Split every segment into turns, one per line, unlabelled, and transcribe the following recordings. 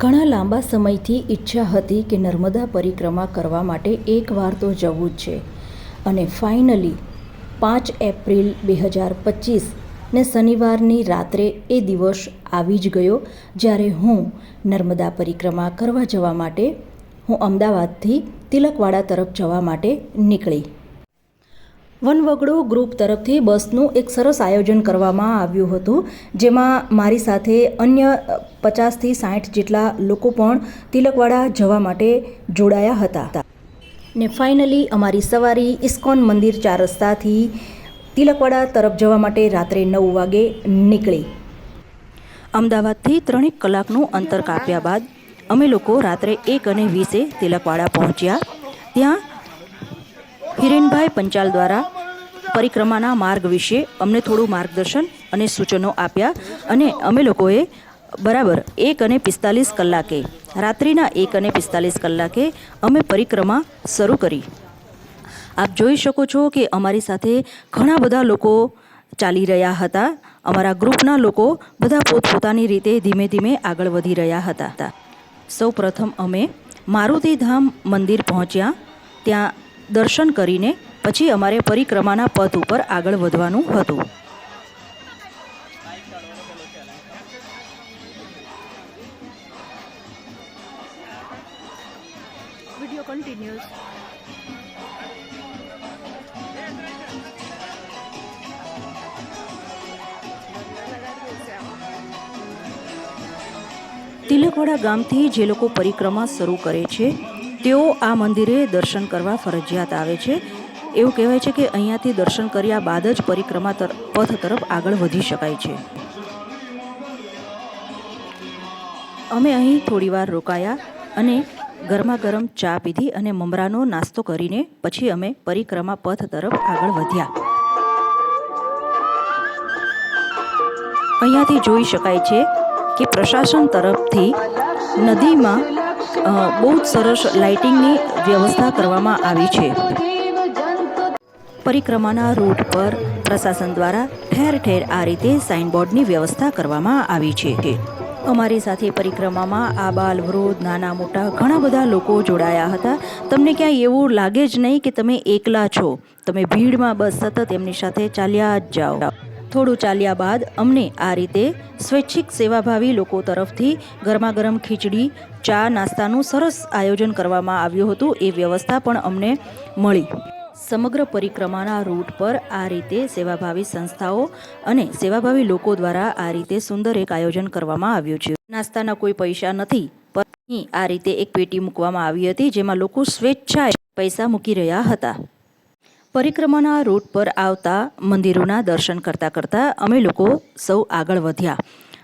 ઘણા લાંબા સમયથી ઈચ્છા હતી કે નર્મદા પરિક્રમા કરવા માટે એકવાર તો જવું જ છે. અને ફાઇનલી પાંચ એપ્રિલ બે હજાર પચીસ ને શનિવારની રાત્રે એ દિવસ આવી જ ગયો જ્યારે હું નર્મદા પરિક્રમા કરવા જવા માટે, હું અમદાવાદથી તિલકવાડા તરફ જવા માટે નીકળી. વનવગડો ગ્રુપ તરફથી બસનું એક સરસ આયોજન કરવામાં આવ્યું હતું, જેમાં મારી સાથે અન્ય પચાસથી સાઠ જેટલા લોકો પણ તિલકવાડા જવા માટે જોડાયા હતા. ને ફાઇનલી અમારી સવારી ઇસ્કોન મંદિર ચાર રસ્તાથી તિલકવાડા તરફ જવા માટે રાત્રે નવ વાગે નીકળી. અમદાવાદથી ત્રણેક કલાકનું અંતર કાપ્યા બાદ અમે લોકો રાત્રે એક અને વીસે તિલકવાડા પહોંચ્યા. ત્યાં હિરેનભાઈ પંચાલ દ્વારા પરિક્રમાના માર્ગ વિશે અમને થોડું માર્ગદર્શન અને સૂચનો આપ્યા અને અમે લોકોએ બરાબર એક અને પિસ્તાલીસ કલાકે, રાત્રિના એક અને પિસ્તાલીસ કલાકે અમે પરિક્રમા શરૂ કરી. આપ જોઈ શકો છો કે અમારી સાથે ઘણા બધા લોકો ચાલી રહ્યા હતા. અમારા ગ્રુપના લોકો બધા પોતપોતાની રીતે ધીમે ધીમે આગળ વધી રહ્યા હતા. સૌ પ્રથમ અમે મારુતિધામ મંદિર પહોંચ્યા. ત્યાં દર્શન કરીને પછી અમારે પરિક્રમાના પથ ઉપર આગળ વધવાનું હતું. વિડિયો કન્ટિન્યુઅસ તિલકવાડા ગામથી જે લોકો પરિક્રમા શરૂ કરે છે તેઓ આ મંદિરે દર્શન કરવા ફરજિયાત આવે છે. એવું કહેવાય છે કે અહીંયાથી દર્શન કર્યા બાદ જ પરિક્રમા પથ તરફ આગળ વધી શકાય છે. અમે અહીં થોડીવાર રોકાયા અને ગરમા ગરમ ચા પીધી અને મમરાનો નાસ્તો કરીને પછી અમે પરિક્રમા પથ તરફ આગળ વધ્યા. અહીંયાથી જોઈ શકાય છે કે પ્રશાસન તરફથી નદીમાં બહુ જ સરસ લાઇટિંગની વ્યવસ્થા કરવામાં આવી છે. પરિક્રમાના રૂટ પર પ્રશાસન દ્વારા ઠેર ઠેર આ રીતે સાઇનબોર્ડની વ્યવસ્થા કરવામાં આવી છે. અમારી સાથે પરિક્રમામાં આ બાલ વૃદ્ધ, નાના, મોટા ઘણા બધા લોકો જોડાયા હતા. તમને ક્યાંય એવું લાગે જ નહીં કે તમે એકલા છો. તમે ભીડમાં બસ સતત એમની સાથે ચાલ્યા જ જાઓ. થોડું ચાલ્યા બાદ અમને આ રીતે સ્વૈચ્છિક સેવાભાવી લોકો તરફથી ગરમા ગરમ ખીચડી, ચા નાસ્તાનું સરસ આયોજન કરવામાં આવ્યું હતું, એ વ્યવસ્થા પણ અમને મળી. સમગ્ર પરિક્રમાના રૂટ પર આ રીતે સેવાભાવી સંસ્થાઓ અને સેવાભાવી લોકો દ્વારા આ રીતે સુંદર એક આયોજન કરવામાં આવ્યું છે. નાસ્તાના કોઈ પૈસા નથી, પણ આ રીતે એક પેટી મૂકવામાં આવી હતી, જેમાં લોકો સ્વેચ્છાએ પૈસા મૂકી રહ્યા હતા. પરિક્રમાના રૂટ પર આવતા મંદિરોના દર્શન કરતાં કરતાં અમે લોકો સૌ આગળ વધ્યા.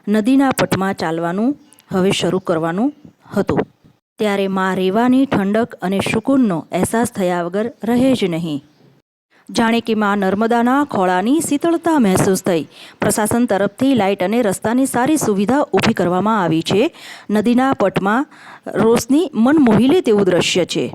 નદીના પટમાં ચાલવાનું હવે શરૂ કરવાનું હતું. ત્યારે માં રેવાની ઠંડક અને સુકૂનનો અહેસાસ થયા વગર રહે જ નહીં. જાણે કે માં નર્મદાના ખોળાની શીતળતા મહેસૂસ થઈ. પ્રશાસન તરફથી લાઇટ અને રસ્તાની સારી સુવિધા ઊભી કરવામાં આવી છે. નદીના પટમાં રોશની મન મોહી લે તેવું દ્રશ્ય છે.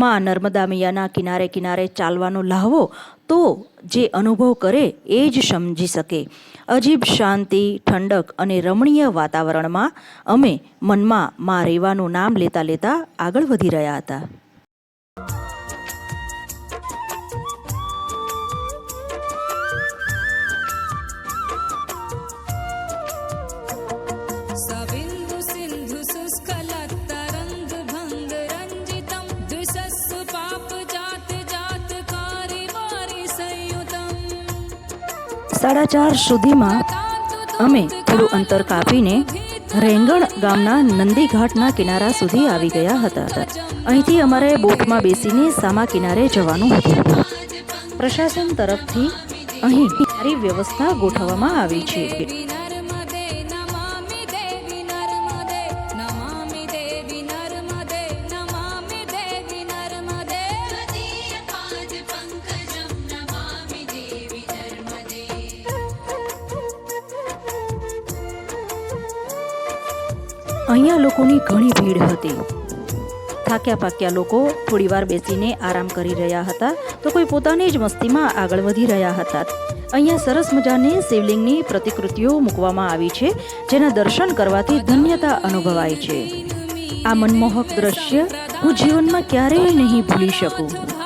માં નર્મદા મૈયાના કિનારે કિનારે ચાલવાનો લાહવો, તો જે અનુભવ કરે એ જ સમજી શકે. અજીબ શાંતિ, ઠંડક અને રમણીય વાતાવરણમાં અમે મનમાં માં રેવાનું નામ લેતા લેતા આગળ વધી રહ્યા હતા. સાડા ચાર સુધીમાં અમે થોડું અંતર કાપીને રેંગણ ગામના નંદીઘાટના કિનારા સુધી આવી ગયા હતા. અહીંથી અમારે બોટમાં બેસીને સામા કિનારે જવાનું હતું. પ્રશાસન તરફથી અહીં સારી વ્યવસ્થા ગોઠવવામાં આવી છે. અહીંયા લોકોની ઘણી ભીડ હતી. થાક્યા પાક્યા લોકો થોડીવાર બેસીને આરામ કરી રહ્યા હતા તો કોઈ પોતાની જ મસ્તીમાં આગળ વધી રહ્યા હતા. અહીંયા સરસ મજાની શિવલિંગની પ્રતિકૃતિઓ મૂકવામાં આવી છે, જેના દર્શન કરવાથી ધન્યતા અનુભવાય છે. આ મનમોહક દ્રશ્ય હું જીવનમાં ક્યારેય નહીં ભૂલી શકું.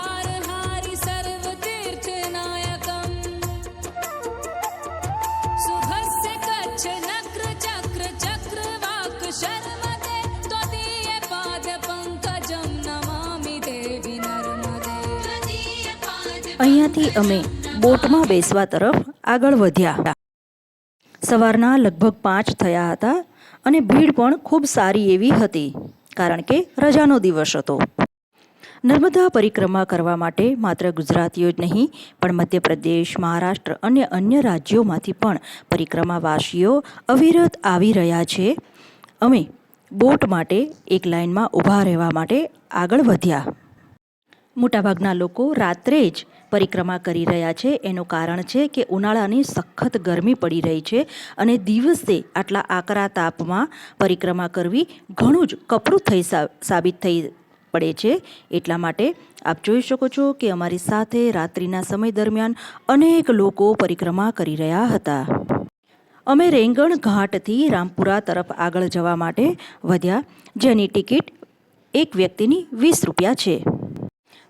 અહીંયાથી અમે બોટમાં બેસવા તરફ આગળ વધ્યા. સવારના લગભગ પાંચ થયા હતા અને ભીડ પણ ખૂબ સારી એવી હતી, કારણ કે રજાનો દિવસ હતો. નર્મદા પરિક્રમા કરવા માટે માત્ર ગુજરાતીઓ જ નહીં, પણ મધ્યપ્રદેશ, મહારાષ્ટ્ર અને અન્ય રાજ્યોમાંથી પણ પરિક્રમાવાસીઓ અવિરત આવી રહ્યા છે. અમે બોટ માટે એક લાઇનમાં ઊભા રહેવા માટે આગળ વધ્યા. મોટાભાગના લોકો રાત્રે જ પરિક્રમા કરી રહ્યા છે. એનું કારણ છે કે ઉનાળાની સખત ગરમી પડી રહી છે અને દિવસે આટલા આકરા તાપમાં પરિક્રમા કરવી ઘણું જ કપરું થઈ સાબિત થઈ પડે છે. એટલા માટે આપ જોઈ શકો છો કે અમારી સાથે રાત્રિના સમય દરમિયાન અનેક લોકો પરિક્રમા કરી રહ્યા હતા. અમે રેંગણ ઘાટથી રામપુરા તરફ આગળ જવા માટે વધ્યા, જેની ટિકિટ એક વ્યક્તિની વીસ રૂપિયા છે.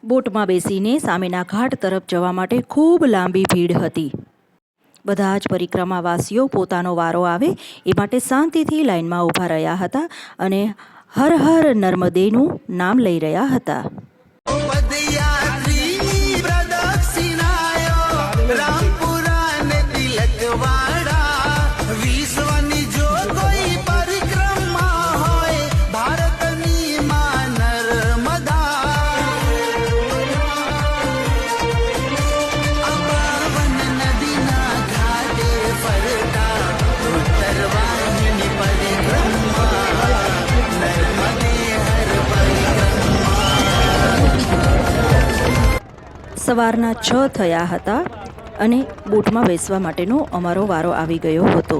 બોટમાં બેસીને સામેના ઘાટ તરફ જવા માટે ખૂબ લાંબી ભીડ હતી. બધા જ પરિક્રમાવાસીઓ પોતાનો વારો આવે એ માટે શાંતિથી લાઇનમાં ઊભા રહ્યા હતા અને હર હર નર્મદેનું નામ લઈ રહ્યા હતા. સવારના છ થયા હતા અને બોટમાં બેસવા માટેનો અમારો વારો આવી ગયો હતો.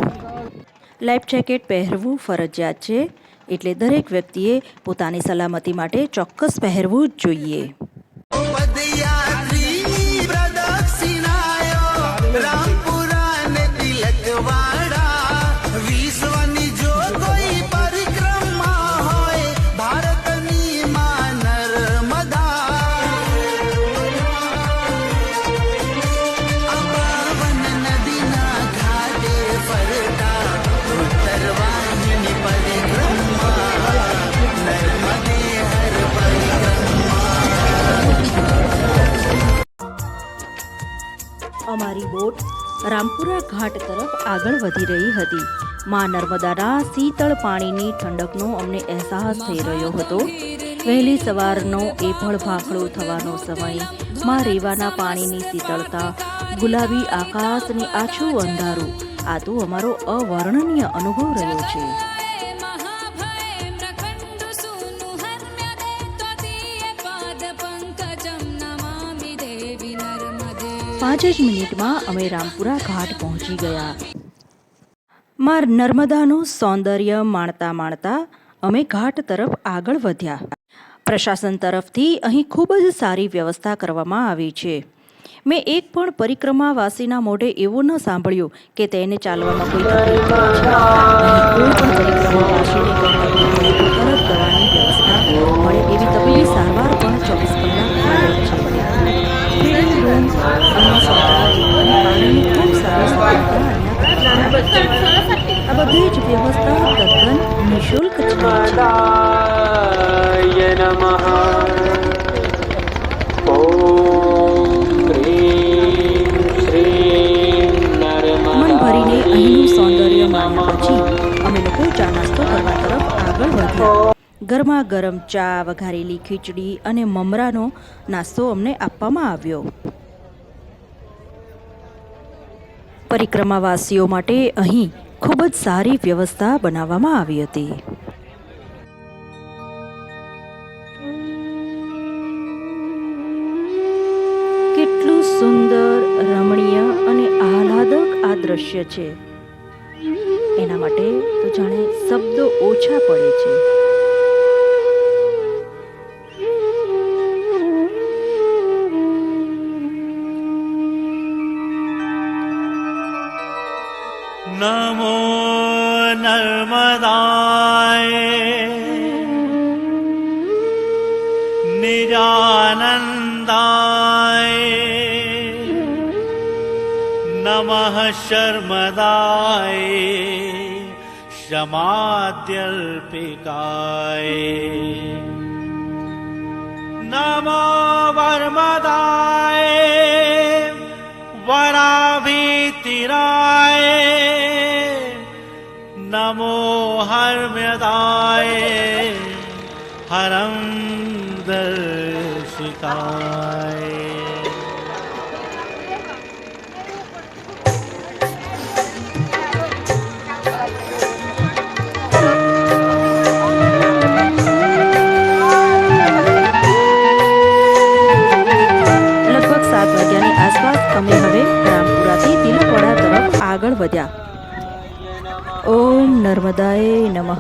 લાઈફ જેકેટ પહેરવું ફરજિયાત છે એટલે દરેક વ્યક્તિએ પોતાની સલામતી માટે ચોક્કસ પહેરવું જ જોઈએ.
રામપુરા ઘાટ
તરફ આગળ વધી રહી હતી. માં નર્મદાના શીતળ પાણીની ઠંડકનો અમને અહેસાસ થઈ રહ્યો હતો. વહેલી સવારનો એભળ ભાખડો થવાનો સમય, માં રેવાના પાણીની શીતળતા, ગુલાબી આકાશની આછું અંધારું, આ તો અમારો અવર્ણનીય અનુભવ રહ્યો છે. પાંચ જ મિનિટમાં અમે રામપુરા ઘાટ પહોંચી ગયા. માર નર્મદાનું સૌંદર્ય માણતા માણતા અમે ઘાટ તરફ આગળ વધ્યા. પ્રશાસન તરફથી અહીં ખૂબ જ સારી વ્યવસ્થા કરવામાં આવી છે. મેં એક પણ પરિક્રમાવાસીના મોઢે એવું ન સાંભળ્યું કે તેને ચાલવામાં કોઈ તકલીફ સારવાર પણ ચોવીસ કલાક નિઃશુલ્ક છે મન ભરીને અહીંનું સૌંદર્ય માણ્યા પછી અમે લોકો ચા નાસ્તો કરવા તરફ આગળ વધ્યા ગરમા ગરમ ચા વઘારેલી ખીચડી અને મમરાનો નાસ્તો અમને આપવામાં આવ્યો પરિક્રમાવાસીઓ માટે અહીં ખૂબ જ સારી વ્યવસ્થા બનાવવામાં આવી હતી. કેટલું સુંદર, રમણીય અને આહલાદક આ દ્રશ્ય છે. એના માટે તો જાણે શબ્દો ઓછા પડે છે.
क्षमाद्यल्पिकाय नमो वर्मदाय वराभीतिराय नमो हर्म्यदाय हरं दर्शिकाय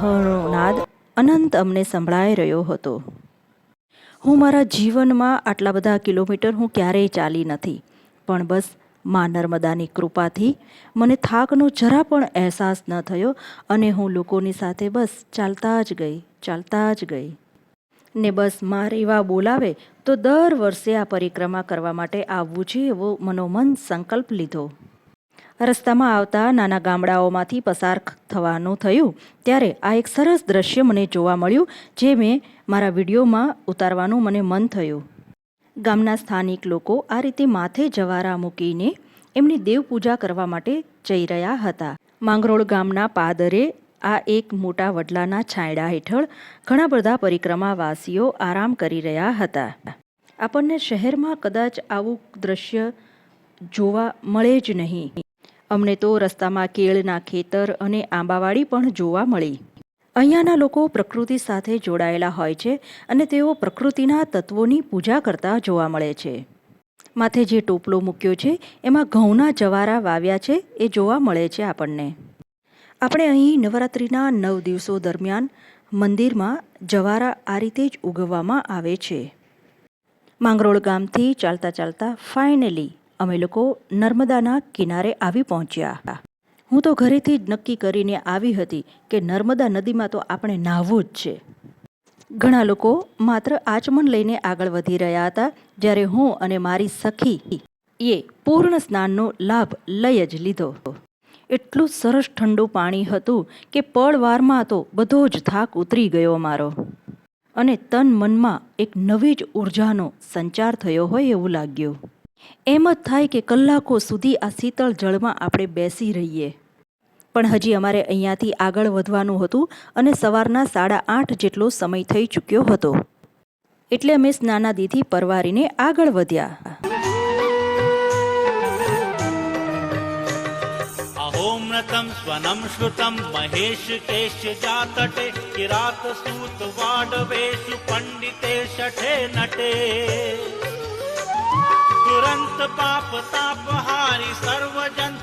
નર્મદાય નાદ અનંત અમને સંભળાઈ રહ્યો હતો. હું મારા જીવનમાં આટલા બધા કિલોમીટર હું ક્યારેય ચાલી નથી, પણ બસ મા નર્મદાની કૃપાથી મને થાકનો જરા પણ અહેસાસ ન થયો અને હું લોકોની સાથે બસ ચાલતા જ ગઈ, ચાલતા જ ગઈ. ને બસ મારે એવા બોલાવે તો દર વર્ષે આ પરિક્રમા કરવા માટે આવવું છે એવો મનોમન સંકલ્પ લીધો. રસ્તામાં આવતા નાના ગામડાઓમાંથી પસાર થવાનું થયું. ત્યારે આ એક સરસ દ્રશ્ય મને જોવા મળ્યું, જે મેં મારા વિડીયોમાં ઉતારવાનું મને મન થયું. ગામના સ્થાનિક લોકો આ રીતે માથે જવારા મૂકીને એમની દેવપૂજા કરવા માટે જઈ રહ્યા હતા. માંગરોળ ગામના પાદરે આ એક મોટા વડલાના છાંયડા હેઠળ ઘણા બધા પરિક્રમાવાસીઓ આરામ કરી રહ્યા હતા. આપણને શહેરમાં કદાચ આવું દ્રશ્ય જોવા મળે જ નહીં. અમને તો રસ્તામાં કેળના ખેતર અને આંબાવાડી પણ જોવા મળી. અહીંયાના લોકો પ્રકૃતિ સાથે જોડાયેલા હોય છે અને તેઓ પ્રકૃતિના તત્વોની પૂજા કરતા જોવા મળે છે. માથે જે ટોપલો મૂક્યો છે, એમાં ઘઉંના જવારા વાવ્યા છે, એ જોવા મળે છે આપણને. આપણે અહીં નવરાત્રિના નવ દિવસો દરમિયાન મંદિરમાં જવારા આ રીતે જ ઉગવવામાં આવે છે. માંગરોળ ગામથી ચાલતા ચાલતા ફાઇનલી અમે લોકો નર્મદાના કિનારે આવી પહોંચ્યા. હું તો ઘરેથી જ નક્કી કરીને આવી હતી કે નર્મદા નદીમાં તો આપણે નાહવું જ છે. ઘણા લોકો માત્ર આચમન લઈને આગળ વધી રહ્યા હતા, જ્યારે હું અને મારી સખી એ પૂર્ણ સ્નાનનો લાભ લઈ જ લીધો. એટલું સરસ ઠંડુ પાણી હતું કે પળવારમાં તો બધો જ થાક ઉતરી ગયો મારો. અને તન મનમાં એક નવી જ ઉર્જાનો સંચાર થયો હોય એવું લાગ્યું. એમ જ થાય કે કલાકો સુધી આ શીતળ જળમાં આપણે બેસી રહીએ. પણ હજી અમારે અહીંયાથી આગળ વધવાનું હતું અને સવારના સાડા આઠ જેટલો સમય થઈ ચૂક્યો હતો. એટલે અમે સ્નાનાદિથી પરવારીને આગળ વધ્યા.
અહોમ્રતમ સ્વનમ શ્રુતમ મહેશ કેશ જાતટે કિરાત સૂત વાડવેશુ પંડિતે
શઠે નટે. अनन्त पापताप हारि सर्वजन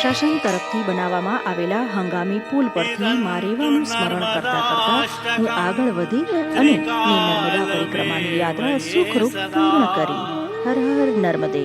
પ્રશાસન તરફથી બનાવવામાં આવેલા હંગામી પુલ પરથી મારેવાનું સ્મરણ કરતા કરતા હું આગળ વધી અને નર્મદા પરિક્રમાની યાત્રા સુખરૂપ પૂર્ણ કરી. હર હર નર્મદે.